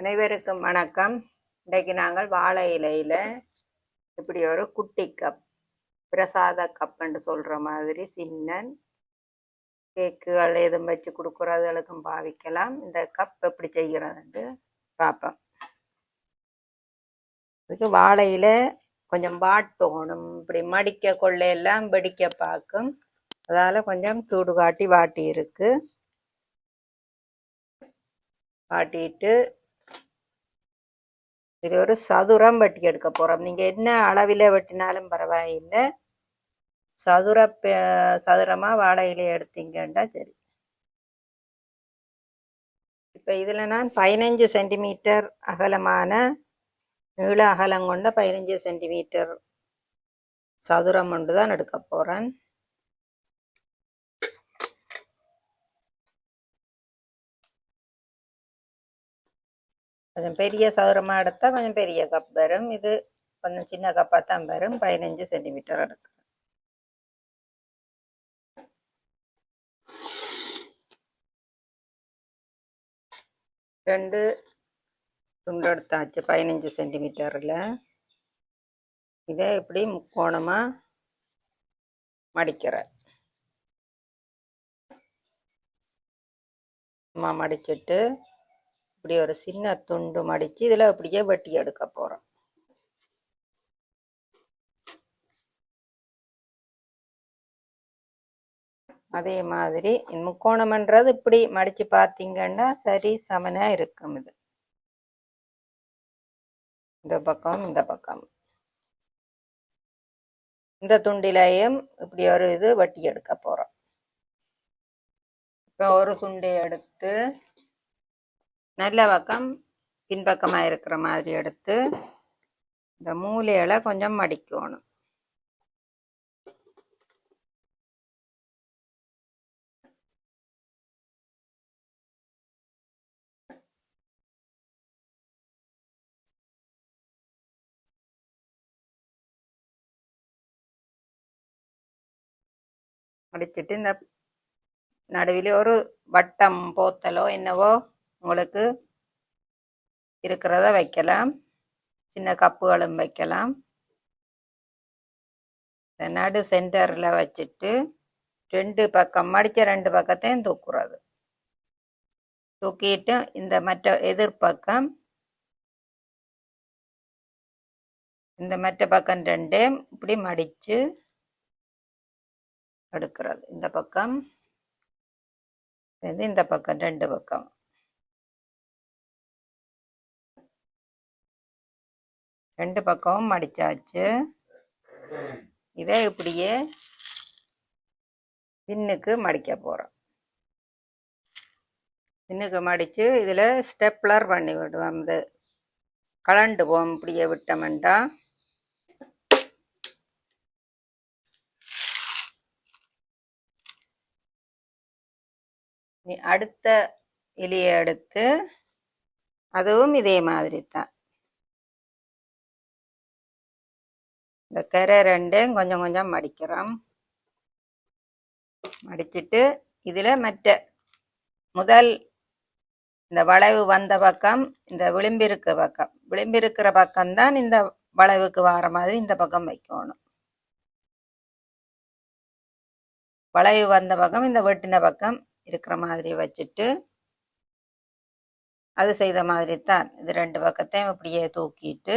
அனைவருக்கும் வணக்கம். இன்றைக்கு நாங்கள் வாழை இலையில் இப்படி ஒரு குட்டி கப் பிரசாத கப்புன்னு சொல்கிற மாதிரி சின்ன கேக்குகள் எதுவும் வச்சு கொடுக்குறதுகளுக்கும் பாவிக்கலாம். இந்த கப் எப்படி செய்கிறதுன்ட்டு பார்ப்போம். இதுக்கு வாழையில் கொஞ்சம் வாட்டோணும் இப்படி மடிக்க கொள்ளையெல்லாம் வெடிக்க பார்க்கும். அதால் கொஞ்சம் சூடு காட்டி வாட்டி இருக்கு. வாட்டிட்டு இது ஒரு சதுரம் வெட்டி எடுக்க போறோம். நீங்க என்ன அளவில வெட்டினாலும் பரவாயில்லை. சதுர சதுரமாக சதுரமா எடுத்தீங்கன்னா சரி. இப்ப இதுல நான் பதினஞ்சு சென்டிமீட்டர் அகலமான நீள அகலம் கொண்ட பதினஞ்சு சென்டிமீட்டர் சதுரம் ஒன்று தான் எடுக்க போறேன். கொஞ்சம் பெரிய சதுரமாக எடுத்தால் கொஞ்சம் பெரிய கப் வரும். இது கொஞ்சம் சின்ன கப்பாக தான் வரும். பதினஞ்சு சென்டிமீட்டர் எடுக்கும். ரெண்டு துண்டு எடுத்தாச்சு. பதினஞ்சு சென்டிமீட்டரில் இதை இப்படி முக்கோணமாக மடிக்கிறேன். சும்மா மடிச்சிட்டு இப்படி ஒரு சின்ன துண்டு மடித்து இதில் அப்படியே வெட்டி எடுக்க போகிறோம் அதே மாதிரி முக்கோணம்ன்றது இப்படி மடிச்சு பார்த்தீங்கன்னா சரி சமனா இருக்கும் இது. இந்த பக்கம் இந்த பக்கம். இந்த துண்டிலையும் இப்படி ஒரு இது வட்டி எடுக்க போறோம். இப்போ ஒரு துண்டை எடுத்து நல்ல பக்கம் பின்பக்கமா இருக்கிற மாதிரி எடுத்து இந்த மூலையில கொஞ்சம் மடிக்கணும். மடிச்சிட்டு இந்த நடுவில் ஒரு வட்டம் போத்தலோ என்னவோ உங்களுக்கு இருக்கிறத வைக்கலாம். சின்ன கப்புகளும் வைக்கலாம். நடு சென்டரில் வச்சுட்டு ரெண்டு பக்கம் மடித்த ரெண்டு பக்கத்தையும் தூக்குறது. தூக்கிட்டு இந்த மற்ற எதிர்பக்கம் இந்த மற்ற பக்கம் ரெண்டையும் இப்படி மடித்து எடுக்கிறது இந்த பக்கம் இது இந்த பக்கம் ரெண்டு பக்கம். ரெண்டு பக்கமும் மடிச்சாச்சு. இதை இப்படியே பின்னுக்கு மடிக்க போகிறோம் பின்னுக்கு மடித்து இதில் ஸ்டெப்லர் பண்ணி விடுவோம். இது கலண்டுவோம் இப்படியே விட்டோம்டா அடுத்த இலையை எடுத்து அதுவும் இதே மாதிரி தான் இந்த கரை ரெண்டையும் கொஞ்சம் கொஞ்சம் மடிக்கிறோம். மடிச்சிட்டு இதில் மற்ற முதல் இந்த வளைவு வந்த பக்கம் இந்த விளிம்பிருக்க பக்கம். விளிம்பிருக்கிற பக்கம்தான் இந்த வளைவுக்கு வர மாதிரி இந்த பக்கம் வைக்கணும். வளைவு வந்த பக்கம் இந்த வெட்டின பக்கம் இருக்கிற மாதிரி வச்சுட்டு அது செய்த மாதிரி தான் இது ரெண்டு பக்கத்தையும் இப்படியே தூக்கிட்டு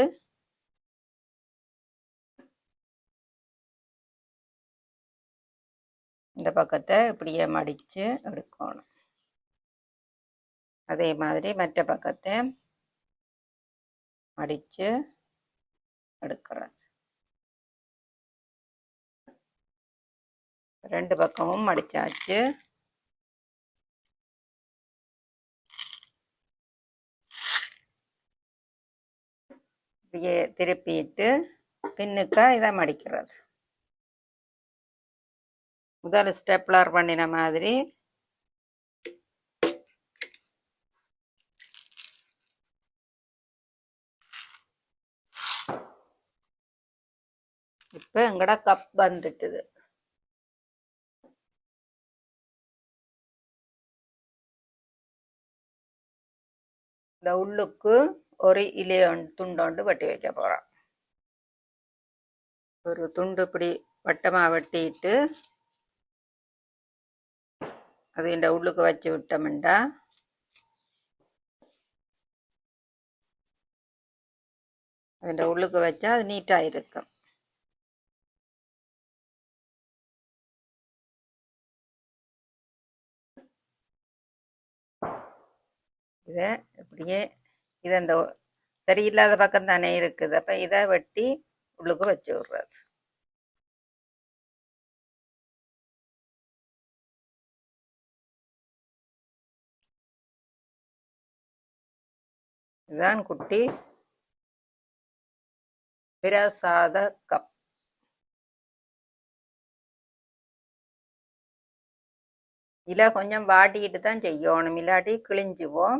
இந்த பக்கத்தை இப்படியே மடித்து எடுக்கணும். அதே மாதிரி மற்ற பக்கத்தை மடித்து எடுக்கிறேன். ரெண்டு பக்கமும் மடிச்சாச்சு. இப்படியே திருப்பிட்டு பின்னுக்கா இதை மடிக்கிறது. முதல் ஸ்டெப்லர் பண்ணின மாதிரி. இப்போ எங்கட கப் வந்துட்டுது. இந்த உள்ளுக்கு ஒரு இலைய துண்டோண்டு வெட்டி வைக்க போகிறோம் ஒரு துண்டு இப்படி வட்டமாக வெட்டிட்டு அது இந்த உள்ளுக்கு வச்சு விட்டோம்டா. அதுண்ட உள்ளுக்கு வச்சா அது நீட்டாக இருக்கும். இதை இப்படியே இது அந்த சரியில்லாத பக்கம் தானே இருக்குது. அப்போ இதை வெட்டி உள்ளுக்கு வச்சு விட்றது. இதுதான் குட்டி. பிரசாத கப். இலை கொஞ்சம் வாட்டிக்கிட்டு தான் செய்யணும். இல்லாட்டி கிழிஞ்சுவோம்.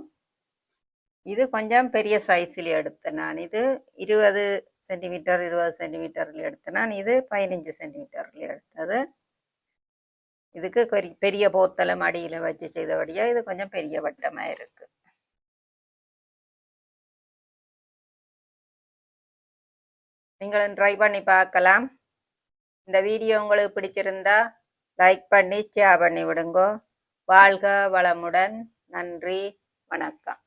இது கொஞ்சம் பெரிய சைஸில் எடுத்தேன் நான். இது இருபது சென்டிமீட்டர் இருபது சென்டிமீட்டரில் எடுத்தேன் நான். இது பதினஞ்சு சென்டிமீட்டரில் எடுத்தது. இதுக்கு பெரிய பெரிய மடியில் வச்சு செய்தபடியாக இது கொஞ்சம் பெரிய வட்டமாக இருக்கு. நீங்களும் ட்ரை பண்ணி பார்க்கலாம். இந்த வீடியோ உங்களுக்கு பிடிச்சிருந்தா லைக் பண்ணி ஷேர் பண்ணி விடுங்கோ. வாழ்க வளமுடன். நன்றி. வணக்கம்.